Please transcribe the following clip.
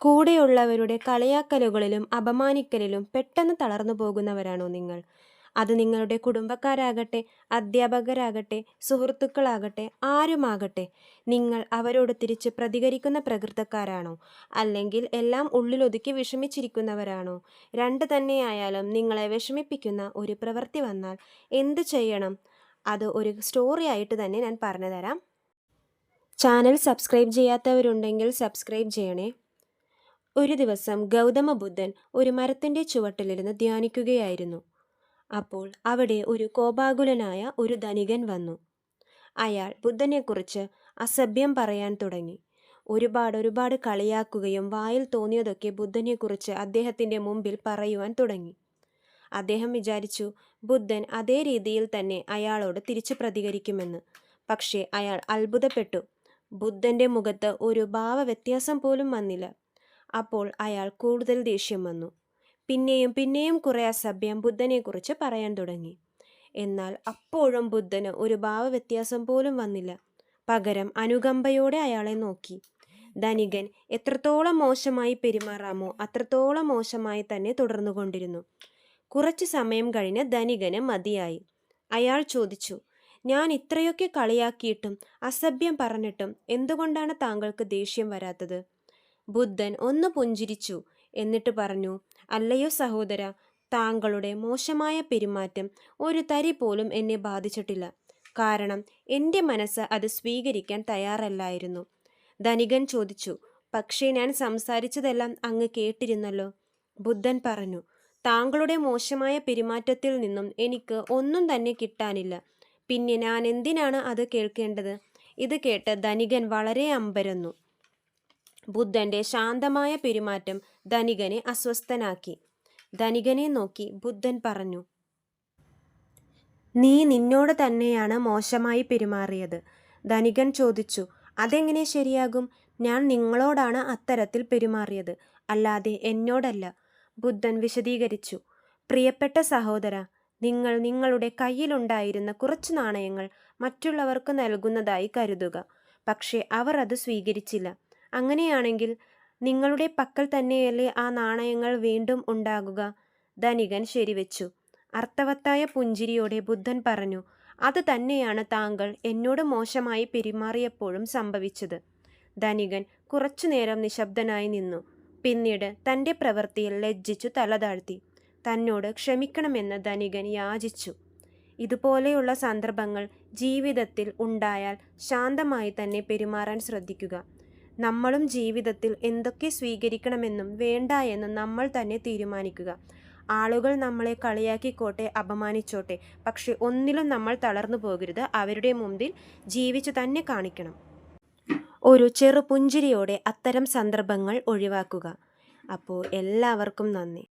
കൂടെയുള്ളവരുടെ കളിയാക്കലുകളിലും അപമാനിക്കലിലും പെട്ടെന്ന് തളർന്നു പോകുന്നവരാണോ നിങ്ങൾ? അത് നിങ്ങളുടെ കുടുംബക്കാരാകട്ടെ അധ്യാപകരാകട്ടെ സുഹൃത്തുക്കളാകട്ടെ ആരുമാകട്ടെ നിങ്ങൾ അവരോട് തിരിച്ച് പ്രതികരിക്കുന്ന പ്രകൃതക്കാരാണോ? അല്ലെങ്കിൽ എല്ലാം ഉള്ളിലൊതുക്കി വിഷമിച്ചിരിക്കുന്നവരാണോ? രണ്ട് തന്നെയായാലും നിങ്ങളെ വിഷമിപ്പിക്കുന്ന ഒരു പ്രവൃത്തി വന്നാൽ എന്ത് ചെയ്യണം? അത് ഒരു സ്റ്റോറി ആയിട്ട് തന്നെ ഞാൻ പറഞ്ഞുതരാം. ചാനൽ സബ്സ്ക്രൈബ് ചെയ്യാത്തവരുണ്ടെങ്കിൽ സബ്സ്ക്രൈബ് ചെയ്യണേ. ഒരു ദിവസം ഗൗതമ ബുദ്ധൻ ഒരു മരത്തിന്റെ ചുവട്ടിലിരുന്ന് ധ്യാനിക്കുകയായിരുന്നു. അപ്പോൾ അവിടെ ഒരു കോപാകുലനായ ഒരു ധനികൻ വന്നു. അയാൾ ബുദ്ധനെക്കുറിച്ച് അസഭ്യം പറയാൻ തുടങ്ങി. ഒരുപാട് ഒരുപാട് കളിയാക്കുകയും വായിൽ തോന്നിയതൊക്കെ ബുദ്ധനെക്കുറിച്ച് അദ്ദേഹത്തിന്റെ മുമ്പിൽ പറയുവാൻ തുടങ്ങി. അദ്ദേഹം വിചാരിച്ചു ബുദ്ധൻ അതേ രീതിയിൽ തന്നെ അയാളോട് തിരിച്ചു പ്രതികരിക്കുമെന്ന്. പക്ഷേ അയാൾ അത്ഭുതപ്പെട്ടു. ബുദ്ധന്റെ മുഖത്ത് ഒരു ഭാവവ്യത്യാസം പോലും വന്നില്ല. അപ്പോൾ അയാൾ കൂടുതൽ ദേഷ്യം വന്നു. പിന്നെയും പിന്നെയും കുറേ അസഭ്യം ബുദ്ധനെക്കുറിച്ച് പറയാൻ തുടങ്ങി. എന്നാൽ അപ്പോഴും ബുദ്ധന് ഒരു ഭാവവ്യത്യാസം പോലും വന്നില്ല. പകരം അനുകമ്പയോടെ അയാളെ നോക്കി. ധനികൻ എത്രത്തോളം മോശമായി പെരുമാറാമോ അത്രത്തോളം മോശമായി തന്നെ തുടർന്നുകൊണ്ടിരുന്നു. കുറച്ചു സമയം കഴിഞ്ഞ് ധനികന് മതിയായി. അയാൾ ചോദിച്ചു ഞാൻ ഇത്രയൊക്കെ കളിയാക്കിയിട്ടും അസഭ്യം പറഞ്ഞിട്ടും എന്തുകൊണ്ടാണ് താങ്കൾക്ക് ദേഷ്യം വരാത്തത്? ബുദ്ധൻ ഒന്ന് പുഞ്ചിരിച്ചു. എന്നിട്ട് പറഞ്ഞു അല്ലയോ സഹോദര താങ്കളുടെ മോശമായ പെരുമാറ്റം ഒരു തരി പോലും എന്നെ ബാധിച്ചിട്ടില്ല. കാരണം എന്റെ മനസ്സ് അത് സ്വീകരിക്കാൻ തയ്യാറല്ലായിരുന്നു. ധനികൻ ചോദിച്ചു പക്ഷേ ഞാൻ സംസാരിച്ചതെല്ലാം അങ്ങ് കേട്ടിരുന്നല്ലോ? ബുദ്ധൻ പറഞ്ഞു താങ്കളുടെ മോശമായ പെരുമാറ്റത്തിൽ നിന്നും എനിക്ക് ഒന്നും തന്നെ കിട്ടാനില്ല. പിന്നെ ഞാൻ എന്തിനാണ് അത് കേൾക്കേണ്ടത്? ഇത് കേട്ട് ധനികൻ വളരെ അമ്പരന്നു. ബുദ്ധന്റെ ശാന്തമായ പെരുമാറ്റം ധനികനെ അസ്വസ്ഥനാക്കി. ധനികനെ നോക്കി ബുദ്ധൻ പറഞ്ഞു നീ നിന്നോട് തന്നെയാണ് മോശമായി പെരുമാറിയത്. ധനികൻ ചോദിച്ചു അതെങ്ങനെ ശരിയാകും? ഞാൻ നിങ്ങളോടാണ് അത്തരത്തിൽ പെരുമാറിയത് അല്ലാതെ എന്നോടല്ല. ബുദ്ധൻ വിശദീകരിച്ചു പ്രിയപ്പെട്ട സഹോദര നിങ്ങൾ നിങ്ങളുടെ കയ്യിലുണ്ടായിരുന്ന കുറച്ച് നാണയങ്ങൾ മറ്റുള്ളവർക്ക് നൽകുന്നതായി കരുതുക പക്ഷേ അവർ അത് സ്വീകരിച്ചില്ല. അങ്ങനെയാണെങ്കിൽ നിങ്ങളുടെ പക്കൽ തന്നെയല്ലേ ആ നാണയങ്ങൾ വീണ്ടും ഉണ്ടാകുക? ധനികൻ ശരിവെച്ചു. അർത്ഥവത്തായ പുഞ്ചിരിയോടെ ബുദ്ധൻ പറഞ്ഞു അത് തന്നെയാണ് താങ്കൾ എന്നോട് മോശമായി പെരുമാറിയപ്പോഴും സംഭവിച്ചത്. ധനികൻ കുറച്ചുനേരം നിശബ്ദനായി നിന്നു. പിന്നീട് തന്റെ പ്രവൃത്തിയിൽ ലജ്ജിച്ചു തലതാഴ്ത്തി. തന്നോട് ക്ഷമിക്കണമെന്ന് ധനികൻ യാചിച്ചു. ഇതുപോലെയുള്ള സന്ദർഭങ്ങൾ ജീവിതത്തിൽ ഉണ്ടായാൽ ശാന്തമായി തന്നെ പെരുമാറാൻ ശ്രദ്ധിക്കുക. നമ്മളും ജീവിതത്തിൽ എന്തൊക്കെ സ്വീകരിക്കണമെന്നും വേണ്ട എന്നും നമ്മൾ തന്നെ തീരുമാനിക്കുക. ആളുകൾ നമ്മളെ കളിയാക്കിക്കോട്ടെ അപമാനിച്ചോട്ടെ. പക്ഷെ ഒന്നിലും നമ്മൾ തളർന്നു പോകരുത്. അവരുടെ മുമ്പിൽ ജീവിച്ചു തന്നെ കാണിക്കണം. ഒരു ചെറു പുഞ്ചിരിയോടെ അത്തരം സന്ദർഭങ്ങൾ ഒഴിവാക്കുക. അപ്പോൾ എല്ലാവർക്കും നന്ദി.